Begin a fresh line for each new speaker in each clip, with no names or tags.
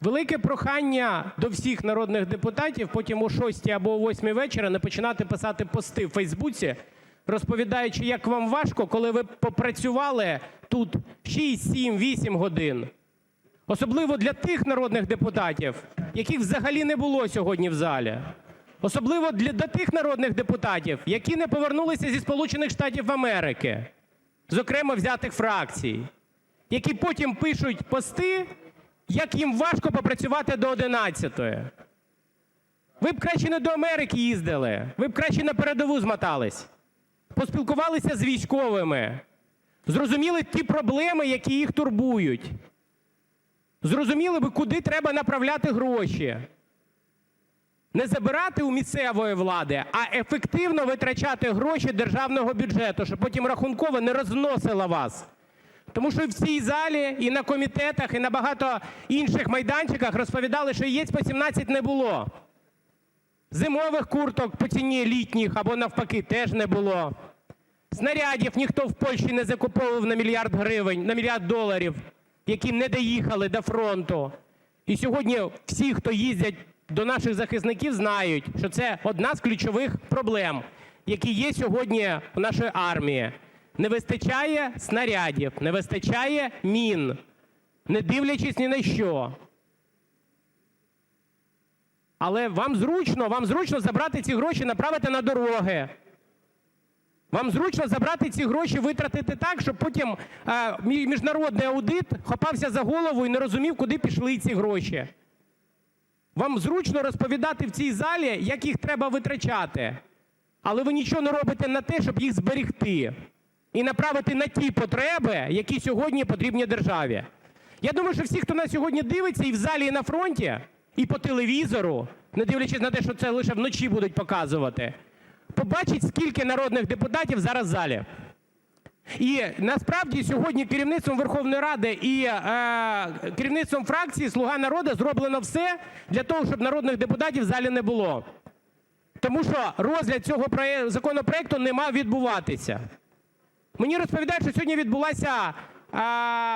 Велике прохання до всіх народних депутатів потім о 6 або о 8 вечора не починати писати пости в Фейсбуці, розповідаючи, як вам важко, коли ви попрацювали тут 6, 7, 8 годин. Особливо для тих народних депутатів, яких взагалі не було сьогодні в залі. Особливо для до тих народних депутатів, які не повернулися зі Сполучених Штатів Америки, з окремо взятих фракцій, які потім пишуть пости, як їм важко попрацювати до 11-ї. Ви б краще не до Америки їздили, ви б краще на передову змотались, поспілкувалися з військовими, зрозуміли ті проблеми, які їх турбують. Зрозуміли би, куди треба направляти гроші. Не забирати у місцевої влади, а ефективно витрачати гроші державного бюджету, щоб потім рахунково не розносила вас. Тому що в цій залі, і на комітетах, і на багато інших майданчиках розповідали, що яєць по 17 не було. Зимових курток по ціні літніх або навпаки теж не було. Снарядів ніхто в Польщі не закуповував на мільярд гривень, на мільярд доларів, які не доїхали до фронту. І сьогодні всі, хто їздять до наших захисників, знають, що це одна з ключових проблем, які є сьогодні у нашої армії. Не вистачає снарядів, не вистачає мін, не дивлячись ні на що. Але вам зручно, вам зручно забрати ці гроші, направити на дороги. Вам зручно забрати ці гроші, витратити так, щоб потім е, міжнародний аудит хапався за голову і не розумів, куди пішли ці гроші. Вам зручно розповідати в цій залі, як їх треба витрачати, але ви нічого не робите на те, щоб їх зберегти і направити на ті потреби, які сьогодні потрібні державі. Я думаю, що всі, хто нас сьогодні дивиться і в залі, і на фронті, і по телевізору, не дивлячись на те, що це лише вночі будуть показувати, побачить, скільки народних депутатів зараз в залі. І насправді сьогодні керівництвом Верховної Ради і е, керівництвом фракції Слуга народу зроблено все для того, щоб народних депутатів в залі не було. Тому що розгляд цього законопроекту не мав відбуватися. Мені розповідають, що сьогодні відбулася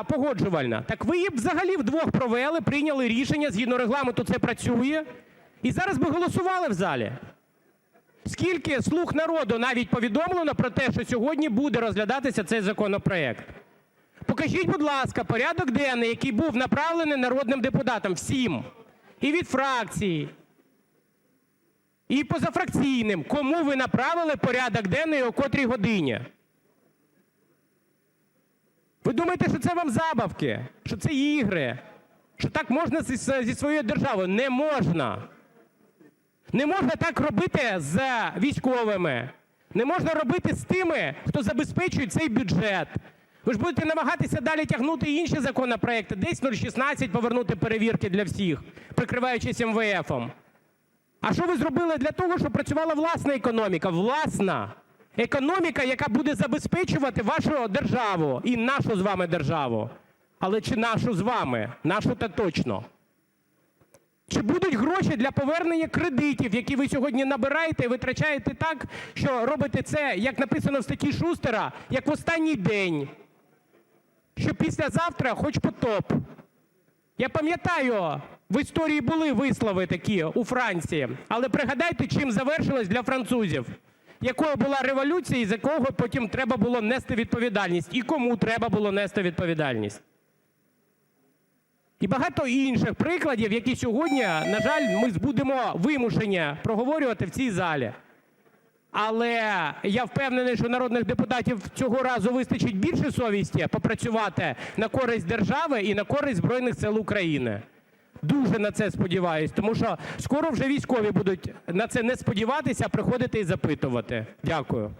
погоджувальна. Так ви її б взагалі вдвох провели, прийняли рішення, згідно регламенту це працює, і зараз би голосували в залі. Скільки слуг народу навіть повідомлено про те, що сьогодні буде розглядатися цей законопроект? Покажіть, будь ласка, порядок денний, який був направлений народним депутатам всім, і від фракцій, і позафракційним. Кому ви направили порядок денний о котрій годині? Ви думаєте, що це вам забавки, що це ігри, що так можна зі, своєю державою? Не можна. Не можна так робити з військовими. Не можна робити з тими, хто забезпечує цей бюджет. Ви ж будете намагатися далі тягнути інші законопроекти, десь 016 повернути перевірки для всіх, прикриваючись МВФом. А що ви зробили для того, щоб працювала власна економіка? Власна економіка, яка буде забезпечувати вашу державу і нашу з вами державу. Але чи нашу з вами? Нашу та точно. Чи будуть гроші для повернення кредитів, які ви сьогодні набираєте і витрачаєте так, що робите це, як написано в статті Шустера, як в останній день, що післязавтра хоч потоп. Я пам'ятаю, в історії були вислови такі у Франції, але пригадайте, чим завершилось для французів, якою була революція і з якого потім треба було нести відповідальність, і кому треба було нести відповідальність. І багато інших прикладів, які сьогодні, на жаль, ми будемо вимушені проговорювати в цій залі. Але я впевнений, що народних депутатів цього разу вистачить більше совісті попрацювати на користь держави і на користь Збройних сил України. Дуже на це сподіваюсь, тому що скоро вже військові будуть на це не сподіватися, а приходити і запитувати. Дякую.